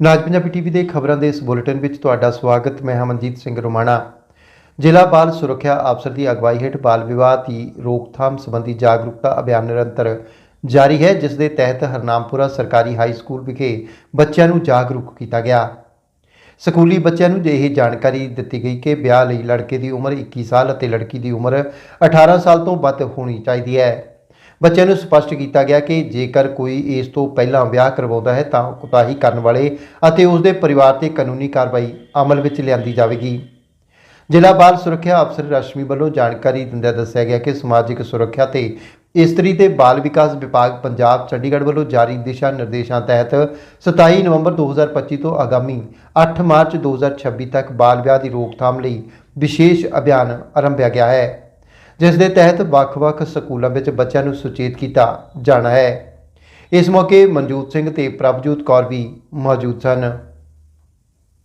ਨਾਜ Punjabi TV ਦੇ ਖਬਰਾਂ ਦੇ ਇਸ ਬੁਲੇਟਿਨ ਵਿੱਚ ਤੁਹਾਡਾ ਸਵਾਗਤ, ਮੈਂ ਹਮਨਜੀਤ ਸਿੰਘ ਰੋਮਾਣਾ। ਜ਼ਿਲ੍ਹਾ ਬਾਲ ਸੁਰੱਖਿਆ ਅਫਸਰ ਦੀ ਅਗਵਾਈ ਹੇਠ ਬਾਲ ਵਿਵਾਹ ਦੀ ਰੋਕਥਾਮ ਸੰਬੰਧੀ ਜਾਗਰੂਕਤਾ ਅਭਿਆਨ ਨਿਰੰਤਰ ਜਾਰੀ ਹੈ, ਜਿਸ ਦੇ ਤਹਿਤ ਹਰਨਾਮਪੁਰਾ ਸਰਕਾਰੀ ਹਾਈ ਸਕੂਲ ਵਿਖੇ ਬੱਚਿਆਂ ਨੂੰ ਜਾਗਰੂਕ ਕੀਤਾ ਗਿਆ। ਸਕੂਲੀ ਬੱਚਿਆਂ ਨੂੰ ਇਹ ਜਾਣਕਾਰੀ ਦਿੱਤੀ ਗਈ ਕਿ ਵਿਆਹ ਲਈ ਲੜਕੇ ਦੀ ਉਮਰ 21 ਸਾਲ ਅਤੇ ਲੜਕੀ ਦੀ ਉਮਰ 18 ਸਾਲ ਤੋਂ ਵੱਧ ਹੋਣੀ ਚਾਹੀਦੀ ਹੈ। ਬੱਚਿਆਂ ਨੂੰ ਸਪਸ਼ਟ ਕੀਤਾ ਗਿਆ ਕਿ ਜੇਕਰ ਕੋਈ ਇਸ ਤੋਂ ਪਹਿਲਾਂ ਵਿਆਹ ਕਰਵਾਉਂਦਾ ਹੈ ਤਾਂ ਕੁਤਾਹੀ ਕਰਨ ਵਾਲੇ ਅਤੇ ਉਸ ਦੇ ਪਰਿਵਾਰ ਤੇ ਕਾਨੂੰਨੀ ਕਾਰਵਾਈ ਅਮਲ ਵਿੱਚ ਲਿਆਂਦੀ ਜਾਵੇਗੀ। ਜ਼ਿਲ੍ਹਾ ਬਾਲ ਸੁਰੱਖਿਆ ਅਫਸਰ ਰਸ਼ਮੀ ਵੱਲੋਂ ਜਾਣਕਾਰੀ ਦਿੰਦਿਆਂ ਦੱਸਿਆ ਗਿਆ ਕਿ ਸਮਾਜਿਕ ਸੁਰੱਖਿਆ ਤੇ ਇਸਤਰੀ ਤੇ ਬਾਲ ਵਿਕਾਸ ਵਿਭਾਗ ਪੰਜਾਬ ਚੰਡੀਗੜ੍ਹ ਵੱਲੋਂ ਜਾਰੀ ਦਿਸ਼ਾ ਨਿਰਦੇਸ਼ਾਂ ਤਹਿਤ 27 ਨਵੰਬਰ 2025 ਤੋਂ ਆਗਾਮੀ 8 ਮਾਰਚ 2026 ਤੱਕ ਬਾਲ ਵਿਆਹ ਦੀ ਰੋਕਥਾਮ ਲਈ ਵਿਸ਼ੇਸ਼ ਅਭਿਆਨ ਆਰੰਭਿਆ ਗਿਆ ਹੈ। ਜਿਸ ਦੇ ਤਹਿਤ ਵੱਖ-ਵੱਖ ਸਕੂਲਾਂ ਵਿੱਚ ਬੱਚਿਆਂ ਨੂੰ ਸੁਚੇਤ ਕੀਤਾ ਜਾਣਾ ਹੈ। ਇਸ ਮੌਕੇ ਮਨਜੋਤ ਸਿੰਘ ਤੇ ਪ੍ਰਭਜੋਤ ਕੌਰ ਵੀ ਮੌਜੂਦ ਸਨ।